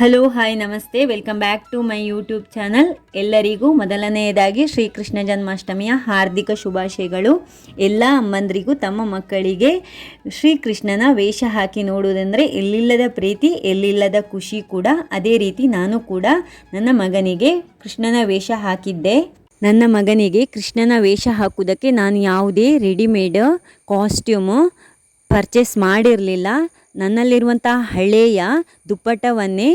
Hello hi ನಮಸ್ತೆ. Welcome back to my YouTube channel ಎಲ್ಲರಿಗೂ ಮೊದಲನೆಯದಾಗಿ ಶ್ರೀಕೃಷ್ಣ ಜನ್ಮಾಷ್ಟಮಿಯ ಹಾರ್ದಿಕ ಶುಭಾಶಯಗಳು. ಎಲ್ಲ ಅಮ್ಮಂದರಿಗೂ, ತಮ್ಮ ಮಕ್ಕಳಿಗೆ ಶ್ರೀಕೃಷ್ಣನ ವೇಷ ಹಾಕಿ ನೋಡುವುದೆಂದರೆ ಎಲ್ಲಿಲ್ಲದ ಪ್ರೀತಿ, ಎಲ್ಲಿಲ್ಲದ ಖುಷಿ ಕೂಡ. ಅದೇ ರೀತಿ ನಾನು ಕೂಡ ನನ್ನ ಮಗನಿಗೆ ಕೃಷ್ಣನ ವೇಷ ಹಾಕಿದ್ದೆ. ನನ್ನ ಮಗನಿಗೆ ಕೃಷ್ಣನ ವೇಷ ಹಾಕುವುದಕ್ಕೆ ನಾನು ಯಾವುದೇ ರೆಡಿಮೇಡ್ ಕಾಸ್ಟ್ಯೂಮು ಪರ್ಚೇಸ್ ಮಾಡಿರಲಿಲ್ಲ. ನನ್ನಲ್ಲಿರುವಂಥ ಹಳೆಯ ದುಪ್ಪಟ್ಟವನ್ನೇ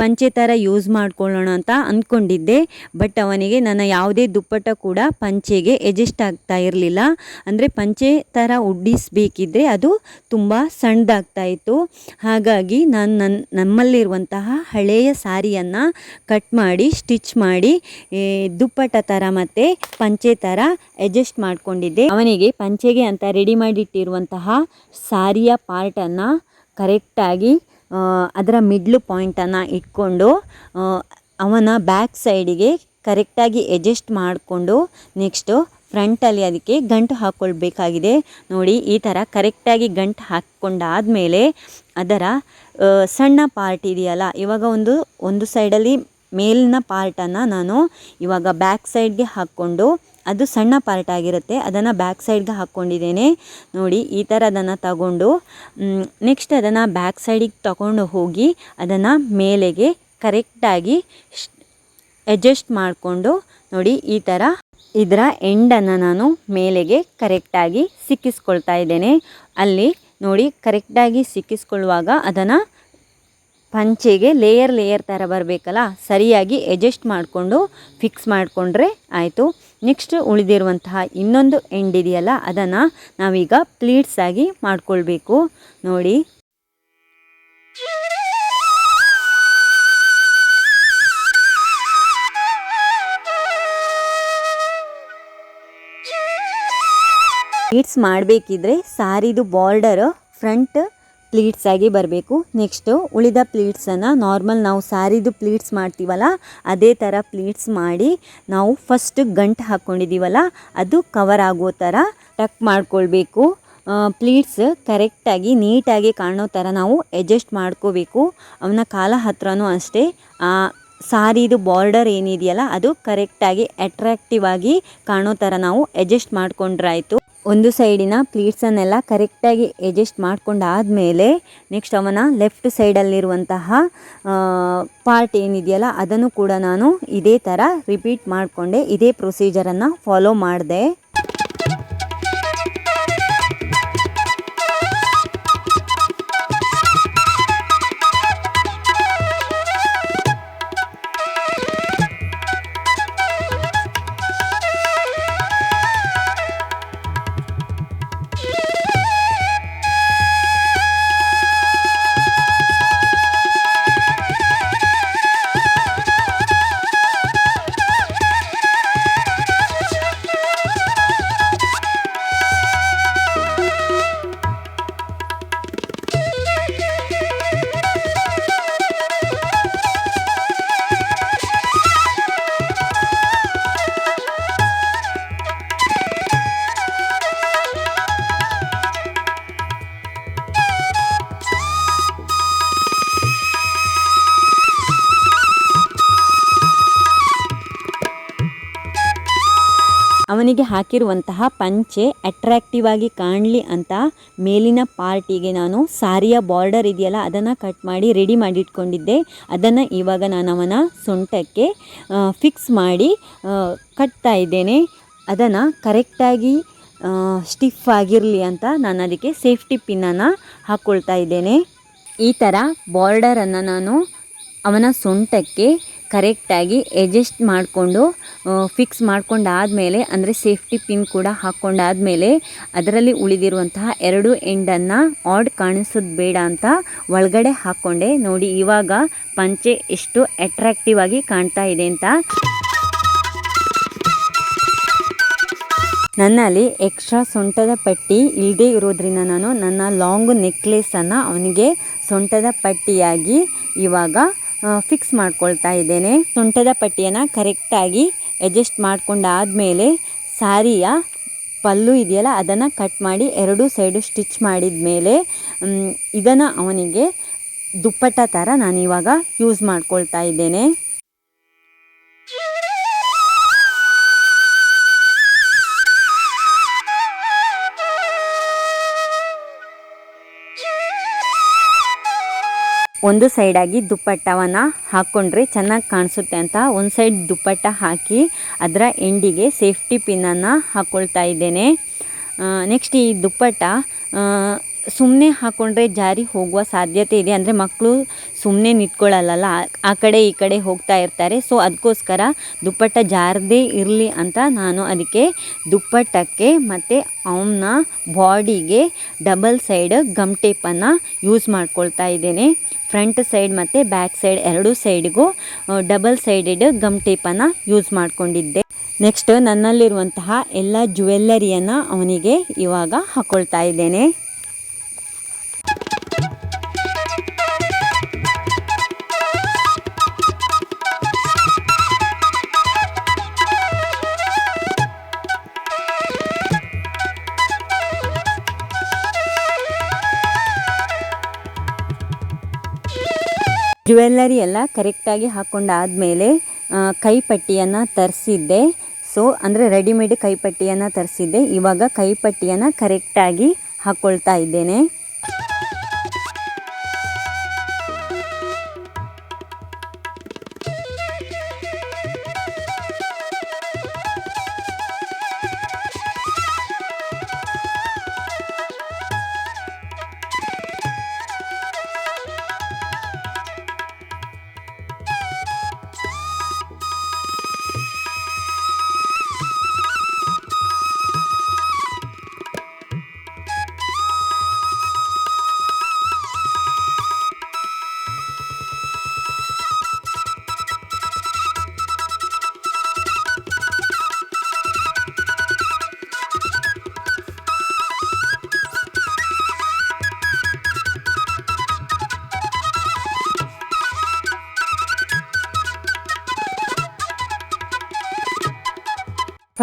ಪಂಚೆ ಥರ ಯೂಸ್ ಮಾಡ್ಕೊಳ್ಳೋಣ ಅಂತ ಅಂದ್ಕೊಂಡಿದ್ದೆ. ಬಟ್ ಅವನಿಗೆ ನನ್ನ ಯಾವುದೇ ದುಪ್ಪಟ್ಟ ಕೂಡ ಪಂಚೆಗೆ ಎಡ್ಜಸ್ಟ್ ಆಗ್ತಾ ಇರಲಿಲ್ಲ. ಅಂದರೆ ಪಂಚೆ ಥರ ಉಡ್ಡಿಸಬೇಕಿದ್ರೆ ಅದು ತುಂಬ ಸಣ್ಣದಾಗ್ತಾ ಇತ್ತು. ಹಾಗಾಗಿ ನಾನು ನನ್ನ ನಮ್ಮಲ್ಲಿರುವಂತಹ ಹಳೆಯ ಸಾರಿಯನ್ನು ಕಟ್ ಮಾಡಿ ಸ್ಟಿಚ್ ಮಾಡಿ ದುಪ್ಪಟ್ಟ ಥರ ಮತ್ತು ಪಂಚೆ ಥರ ಅಡ್ಜಸ್ಟ್ ಮಾಡ್ಕೊಂಡಿದ್ದೆ. ಅವನಿಗೆ ಪಂಚೆಗೆ ಅಂತ ರೆಡಿ ಮಾಡಿಟ್ಟಿರುವಂತಹ ಸಾರಿಯ ಪಾರ್ಟನ್ನು ಕರೆಕ್ಟಾಗಿ ಅದರ ಮಿಡ್ಲು ಪಾಯಿಂಟನ್ನು ಇಟ್ಕೊಂಡು ಅವನ ಬ್ಯಾಕ್ ಸೈಡಿಗೆ ಕರೆಕ್ಟಾಗಿ ಎಡ್ಜಸ್ಟ್ ಮಾಡಿಕೊಂಡು ನೆಕ್ಸ್ಟು ಫ್ರಂಟಲ್ಲಿ ಅದಕ್ಕೆ ಗಂಟು ಹಾಕ್ಕೊಳ್ಬೇಕಾಗಿದೆ. ನೋಡಿ, ಈ ಥರ ಕರೆಕ್ಟಾಗಿ ಗಂಟು ಹಾಕ್ಕೊಂಡಾದಮೇಲೆ ಅದರ ಸಣ್ಣ ಪಾರ್ಟ್ ಇದೆಯಲ್ಲ, ಇವಾಗ ಒಂದು ಒಂದು ಸೈಡಲ್ಲಿ ಮೇಲಿನ ಪಾರ್ಟನ್ನು ನಾನು ಇವಾಗ ಬ್ಯಾಕ್ ಸೈಡ್ಗೆ ಹಾಕ್ಕೊಂಡು ಅದು ಸಣ್ಣ ಪಾರ್ಟ್ ಆಗಿರುತ್ತೆ. ಅದನ್ನು ಬ್ಯಾಕ್ ಸೈಡ್ಗೆ ಹಾಕ್ಕೊಂಡಿದ್ದೇನೆ. ನೋಡಿ, ಈ ಥರ ಅದನ್ನು ತಗೊಂಡು ನೆಕ್ಸ್ಟ್ ಅದನ್ನು ಬ್ಯಾಕ್ ಸೈಡಿಗೆ ತಗೊಂಡು ಹೋಗಿ ಅದನ್ನು ಮೇಲೆಗೆ ಕರೆಕ್ಟಾಗಿ ಅಡ್ಜಸ್ಟ್ ಮಾಡಿಕೊಂಡು, ನೋಡಿ, ಈ ಥರ ಇದರ ಎಂಡನ್ನು ನಾನು ಮೇಲೆಗೆ ಕರೆಕ್ಟಾಗಿ ಸಿಕ್ಕಿಸ್ಕೊಳ್ತಾ ಇದ್ದೇನೆ. ಅಲ್ಲಿ, ನೋಡಿ ಕರೆಕ್ಟಾಗಿ ಸಿಕ್ಕಿಸ್ಕೊಳ್ಳುವಾಗ ಅದನ್ನು ಪಂಚೆಗೆ ಲೇಯರ್ ಲೇಯರ್ ಥರ ಬರಬೇಕಲ್ಲ, ಸರಿಯಾಗಿ ಅಡ್ಜಸ್ಟ್ ಮಾಡಿಕೊಂಡು ಫಿಕ್ಸ್ ಮಾಡಿಕೊಂಡ್ರೆ ಆಯಿತು. ನೆಕ್ಸ್ಟ್ ಉಳಿದಿರುವಂತಹ ಇನ್ನೊಂದು ಎಂಡ್ ಇದೆಯಲ್ಲ, ಅದನ್ನು ನಾವೀಗ ಪ್ಲೀಟ್ಸ್ ಆಗಿ ಮಾಡ್ಕೊಳ್ಬೇಕು. ನೋಡಿ. ಪ್ಲೀಟ್ಸ್ ಮಾಡಬೇಕಿದ್ರೆ ಸಾರಿದು ಬಾರ್ಡರ್ ಫ್ರಂಟ್ ಪ್ಲೀಟ್ಸ್ ಆಗಿ ಬರಬೇಕು. ನೆಕ್ಸ್ಟು ಉಳಿದ ಪ್ಲೀಟ್ಸನ್ನು ನಾರ್ಮಲ್ ನಾವು ಸಾರಿದು ಪ್ಲೀಟ್ಸ್ ಮಾಡ್ತೀವಲ್ಲ, ಅದೇ ಥರ ಪ್ಲೀಟ್ಸ್ ಮಾಡಿ ನಾವು ಫಸ್ಟ್ ಗಂಟು ಹಾಕ್ಕೊಂಡಿದ್ದೀವಲ್ಲ ಅದು ಕವರ್ ಆಗೋ ಥರ ಟಕ್ ಮಾಡ್ಕೊಳ್ಬೇಕು. ಪ್ಲೀಟ್ಸ್ ಕರೆಕ್ಟಾಗಿ ನೀಟಾಗಿ ಕಾಣೋ ಥರ ನಾವು ಅಡ್ಜಸ್ಟ್ ಮಾಡ್ಕೋಬೇಕು. ಅವನ ಕಾಲ ಹತ್ರನೂ ಅಷ್ಟೇ ಸಾರಿದು ಬಾರ್ಡರ್ ಏನಿದೆಯಲ್ಲ, ಅದು ಕರೆಕ್ಟಾಗಿ ಅಟ್ರಾಕ್ಟಿವ್ ಆಗಿ ಕಾಣೋ ಥರ ನಾವು ಅಡ್ಜಸ್ಟ್ ಮಾಡ್ಕೊಂಡ್ರಾಯ್ತು. ಒಂದು ಸೈಡಿನ ಪ್ಲೀಟ್ಸನ್ನೆಲ್ಲ ಕರೆಕ್ಟಾಗಿ ಅಡ್ಜಸ್ಟ್ ಮಾಡ್ಕೊಂಡಾದಮೇಲೆ ನೆಕ್ಸ್ಟ್ ಅವನ ಲೆಫ್ಟ್ ಸೈಡಲ್ಲಿರುವಂತಹ ಪಾರ್ಟ್ ಏನಿದೆಯಲ್ಲ ಅದನ್ನು ಕೂಡ ನಾನು ಇದೇ ಥರ ರಿಪೀಟ್ ಮಾಡಿಕೊಂಡೆ. ಇದೇ ಪ್ರೊಸೀಜರನ್ನು ಫಾಲೋ ಮಾಡಿದೆ. ಅವನಿಗೆ ಹಾಕಿರುವಂತಹ ಪಂಚೆ ಅಟ್ರಾಕ್ಟಿವ್ ಆಗಿ ಕಾಣಲಿ ಅಂತ ಮೇಲಿನ ಪಾರ್ಟಿಗೆ ನಾನು ಸಾರಿಯ ಬಾರ್ಡರ್ ಇದೆಯಲ್ಲ, ಅದನ್ನು ಕಟ್ ಮಾಡಿ ರೆಡಿ ಮಾಡಿ ಇಟ್ಕೊಂಡಿದ್ದೆ ಅದನ್ನು ಇವಾಗ ನಾನು ಅವನ ಸೊಂಟಕ್ಕೆ ಫಿಕ್ಸ್ ಮಾಡಿ ಕಟ್ತಾ ಇದ್ದೇನೆ. ಅದನ್ನು ಕರೆಕ್ಟಾಗಿ ಸ್ಟಿಫ್ ಆಗಿರಲಿ ಅಂತ ನಾನು ಅದಕ್ಕೆ ಸೇಫ್ಟಿ ಪಿನ್ನನ್ನು ಹಾಕ್ಕೊಳ್ತಾ ಇದ್ದೇನೆ. ಈ ಥರ ಬಾರ್ಡರನ್ನು ನಾನು ಅವನ ಸೊಂಟಕ್ಕೆ ಕರೆಕ್ಟಾಗಿ ಎಡ್ಜಸ್ಟ್ ಮಾಡಿಕೊಂಡು ಫಿಕ್ಸ್ ಮಾಡ್ಕೊಂಡಾದಮೇಲೆ, ಅಂದರೆ ಸೇಫ್ಟಿ ಪಿನ್ ಕೂಡ ಹಾಕ್ಕೊಂಡಾದಮೇಲೆ ಅದರಲ್ಲಿ ಉಳಿದಿರುವಂತಹ ಎರಡು ಎಂಡನ್ನು ಆಡ್ ಕಾಣಿಸೋದು ಬೇಡ ಅಂತ ಒಳಗಡೆ ಹಾಕ್ಕೊಂಡೆ ನೋಡಿ, ಇವಾಗ ಪಂಚೆ ಎಷ್ಟು ಅಟ್ರಾಕ್ಟಿವ್ ಆಗಿ ಕಾಣ್ತಾ ಇದೆ ಅಂತ. ನನ್ನಲ್ಲಿ ಎಕ್ಸ್ಟ್ರಾ ಸೊಂಟದ ಪಟ್ಟಿ ಇಲ್ಲದೇ ಇರೋದ್ರಿಂದ ನಾನು ನನ್ನ ಲಾಂಗ್ ನೆಕ್ಲೆಸನ್ನು ಅವನಿಗೆ ಸೊಂಟದ ಪಟ್ಟಿಯಾಗಿ ಇವಾಗ ಫಿಕ್ಸ್ ಮಾಡ್ಕೊಳ್ತಾ ಇದ್ದೇನೆ. ಸೊಂಟದ ಪಟ್ಟಿಯನ್ನು ಕರೆಕ್ಟಾಗಿ ಅಡ್ಜಸ್ಟ್ ಮಾಡ್ಕೊಂಡಾದಮೇಲೆ ಸಾರಿಯ ಪಲ್ಲು ಇದೆಯಲ್ಲ, ಅದನ್ನು ಕಟ್ ಮಾಡಿ ಎರಡೂ ಸೈಡು ಸ್ಟಿಚ್ ಮಾಡಿದ ಮೇಲೆ ಇದನ್ನು ಅವನಿಗೆ ದುಪ್ಪಟ್ಟ ಥರ ನಾನು ಇವಾಗ ಯೂಸ್ ಮಾಡ್ಕೊಳ್ತಾ ಇದ್ದೇನೆ. ಒಂದು ಸೈಡಾಗಿ ದುಪ್ಪಟ್ಟವನ್ನು ಹಾಕ್ಕೊಂಡ್ರೆ ಚೆನ್ನಾಗಿ ಕಾಣಿಸುತ್ತೆ ಅಂತ ಒಂದು ಸೈಡ್ ದುಪ್ಪಟ್ಟ ಹಾಕಿ ಅದರ ಎಂಡಿಗೆ ಸೇಫ್ಟಿ ಪಿನ್ನನ್ನು ಹಾಕ್ಕೊಳ್ತಾ ಇದ್ದೇನೆ. ನೆಕ್ಸ್ಟ್ ಈ ದುಪ್ಪಟ್ಟ ಸುಮ್ಮನೆ ಹಾಕ್ಕೊಂಡ್ರೆ ಜಾರಿ ಹೋಗುವ ಸಾಧ್ಯತೆ ಇದೆ. ಅಂದರೆ ಮಕ್ಕಳು ಸುಮ್ಮನೆ ನಿಂತ್ಕೊಳ್ಳಲ್ಲ ಆ ಕಡೆ ಈ ಕಡೆ ಹೋಗ್ತಾ ಇರ್ತಾರೆ. ಸೊ ಅದಕ್ಕೋಸ್ಕರ ದುಪ್ಪಟ್ಟ ಜಾರದೇ ಇರಲಿ ಅಂತ ನಾನು ಅದಕ್ಕೆ ದುಪ್ಪಟ್ಟಕ್ಕೆ ಮತ್ತು ಅವನ ಬಾಡಿಗೆ ಡಬಲ್ ಸೈಡ್ ಗಮ್ ಟೇಪನ್ನು ಯೂಸ್ ಮಾಡ್ಕೊಳ್ತಾ ಇದ್ದೇನೆ. ಫ್ರಂಟ್ ಸೈಡ್ ಮತ್ತು ಬ್ಯಾಕ್ ಸೈಡ್ ಎರಡೂ ಸೈಡ್ಗೂ ಡಬಲ್ ಸೈಡೆಡ್ ಗಮ್ ಟೇಪನ್ನು ಯೂಸ್ ಮಾಡಿಕೊಂಡಿದ್ದೆ. ನೆಕ್ಸ್ಟ್ ನನ್ನಲ್ಲಿರುವಂತಹ ಎಲ್ಲ ಜ್ಯುವೆಲ್ಲರಿಯನ್ನು ಅವನಿಗೆ ಇವಾಗ ಹಾಕ್ಕೊಳ್ತಾ ಇದ್ದೇನೆ. ಜ್ಯುವೆಲ್ಲರಿ ಎಲ್ಲ ಕರೆಕ್ಟಾಗಿ ಹಾಕ್ಕೊಂಡಾದಮೇಲೆ ಕೈಪಟ್ಟಿಯನ್ನು ತರಿಸಿದ್ದೆ. ಸೊ ಅಂದರೆ ರೆಡಿಮೇಡ್ ಕೈಪಟ್ಟಿಯನ್ನು ತರಿಸಿದ್ದೆ. ಇವಾಗ ಕೈಪಟ್ಟಿಯನ್ನು ಕರೆಕ್ಟಾಗಿ ಹಾಕ್ಕೊಳ್ತಾ ಇದ್ದೇನೆ.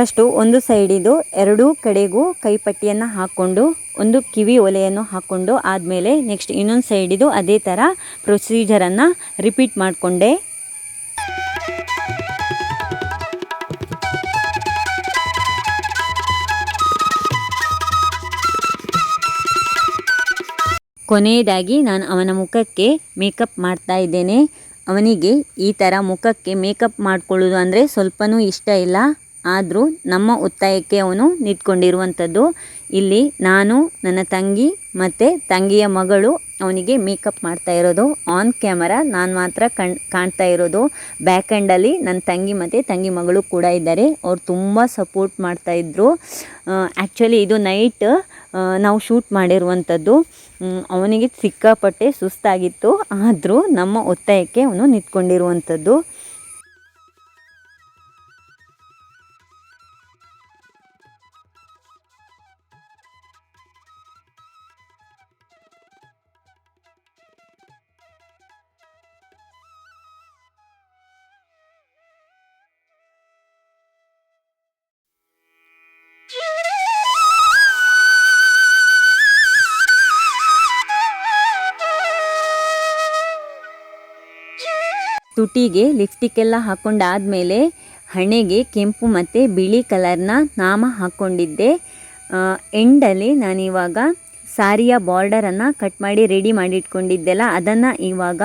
ಫಸ್ಟು ಒಂದು ಸೈಡಿದು ಎರಡೂ ಕಡೆಗೂ ಕೈಪಟ್ಟಿಯನ್ನು ಹಾಕ್ಕೊಂಡು, ಒಂದು ಕಿವಿ ಒಲೆಯನ್ನು ಹಾಕ್ಕೊಂಡು ಆದಮೇಲೆ ನೆಕ್ಸ್ಟ್ ಇನ್ನೊಂದು ಸೈಡಿದು ಅದೇ ಥರ ಪ್ರೊಸೀಜರನ್ನು ರಿಪೀಟ್ ಮಾಡಿಕೊಂಡೆ. ಕೊನೆಯದಾಗಿ ನಾನು ಅವನ ಮುಖಕ್ಕೆ ಮೇಕಪ್ ಮಾಡ್ತಾ ಇದ್ದೇನೆ. ಅವನಿಗೆ ಈ ಥರ ಮುಖಕ್ಕೆ ಮೇಕಪ್ ಮಾಡ್ಕೊಳ್ಳೋದು ಅಂದರೆ ಸ್ವಲ್ಪನೂ ಇಷ್ಟ ಇಲ್ಲ. ಆದರೂ ನಮ್ಮ ಒತ್ತಾಯಕ್ಕೆ ಅವನು ನಿಂತ್ಕೊಂಡಿರುವಂಥದ್ದು. ಇಲ್ಲಿ ನಾನು, ನನ್ನ ತಂಗಿ ಮತ್ತು ತಂಗಿಯ ಮಗಳು ಅವನಿಗೆ ಮೇಕಪ್ ಮಾಡ್ತಾ ಇರೋದು. ಆನ್ ಕ್ಯಾಮರಾ ನಾನು ಮಾತ್ರ ಕಣ್, ಕಾಣ್ತಾ ಇರೋದು. ಬ್ಯಾಕ್ ಎಂಡಲ್ಲಿ ನನ್ನ ತಂಗಿ ಮತ್ತು ತಂಗಿ ಮಗಳು ಕೂಡ ಇದ್ದಾರೆ. ಅವ್ರು ತುಂಬ ಸಪೋರ್ಟ್ ಮಾಡ್ತಾಯಿದ್ರು ಆ್ಯಕ್ಚುಲಿ ಇದು ನೈಟ್ ನಾವು ಶೂಟ್ ಮಾಡಿರುವಂಥದ್ದು. ಅವನಿಗೆ ಸಿಕ್ಕಾಪಟ್ಟೆ ಸುಸ್ತಾಗಿತ್ತು. ಆದರೂ ನಮ್ಮ ಒತ್ತಾಯಕ್ಕೆ ಅವನು ನಿಂತ್ಕೊಂಡಿರುವಂಥದ್ದು. ತುಟಿಗೆ ಲಿಪ್ಸ್ಟಿಕ್ ಎಲ್ಲ ಹಾಕ್ಕೊಂಡಾದಮೇಲೆ ಹಣೆಗೆ ಕೆಂಪು ಮತ್ತು ಬಿಳಿ ಕಲರ್ನ ನಾಮ ಹಾಕ್ಕೊಂಡಿದ್ದೆ ಎಂಡಲ್ಲಿ ನಾನಿವಾಗ ಸಾರಿಯ ಬಾರ್ಡರನ್ನು ಕಟ್ ಮಾಡಿ ರೆಡಿ ಮಾಡಿಟ್ಕೊಂಡಿದ್ದೆಲ್ಲ, ಅದನ್ನು ಇವಾಗ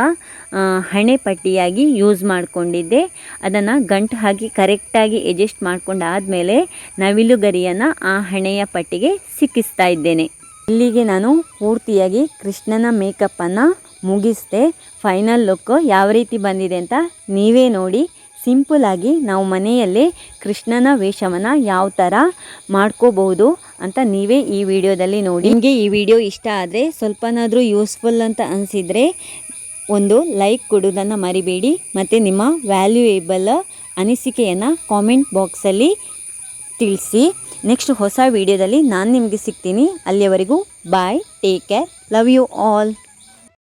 ಹಣೆ ಪಟ್ಟಿಯಾಗಿ ಯೂಸ್ ಮಾಡಿಕೊಂಡಿದ್ದೆ. ಅದನ್ನು ಗಂಟು ಹಾಕಿ ಕರೆಕ್ಟಾಗಿ ಎಡ್ಜಸ್ಟ್ ಮಾಡಿಕೊಂಡಾದಮೇಲೆ ನವಿಲು ಗರಿಯನ್ನು ಆ ಹಣೆಯ ಪಟ್ಟಿಗೆ ಸಿಕ್ಕಿಸ್ತಾ ಇದ್ದೇನೆ. ಇಲ್ಲಿಗೆ ನಾನು ಪೂರ್ತಿಯಾಗಿ ಕೃಷ್ಣನ ಮೇಕಪ್ಪನ್ನು ಮುಗಿಸ್ದೆ ಫೈನಲ್ ಲುಕ್ ಯಾವ ರೀತಿ ಬಂದಿದೆ ಅಂತ ನೀವೇ ನೋಡಿ. ಸಿಂಪಲಾಗಿ ನಾವು ಮನೆಯಲ್ಲೇ ಕೃಷ್ಣನ ವೇಷವನ್ನು ಯಾವ ಥರ ಮಾಡ್ಕೋಬಹುದು ಅಂತ ನೀವೇ ಈ ವಿಡಿಯೋದಲ್ಲಿ ನೋಡಿ. ನಿಮಗೆ ಈ ವಿಡಿಯೋ ಇಷ್ಟ ಆದರೆ ಸ್ವಲ್ಪನಾದರೂ ಯೂಸ್ಫುಲ್ ಅಂತ ಅನಿಸಿದರೆ ಒಂದು ಲೈಕ್ ಕೊಡೋದನ್ನು ಮರಿಬೇಡಿ ಮತ್ತು ನಿಮ್ಮ ವ್ಯಾಲ್ಯೂಯೇಬಲ್ ಅನಿಸಿಕೆಯನ್ನು ಕಾಮೆಂಟ್ ಬಾಕ್ಸಲ್ಲಿ ತಿಳಿಸಿ. ನೆಕ್ಸ್ಟ್ ಹೊಸ ವಿಡಿಯೋದಲ್ಲಿ ನಾನು ನಿಮಗೆ ಸಿಗ್ತೀನಿ. ಅಲ್ಲಿಯವರೆಗೂ bye take care love you all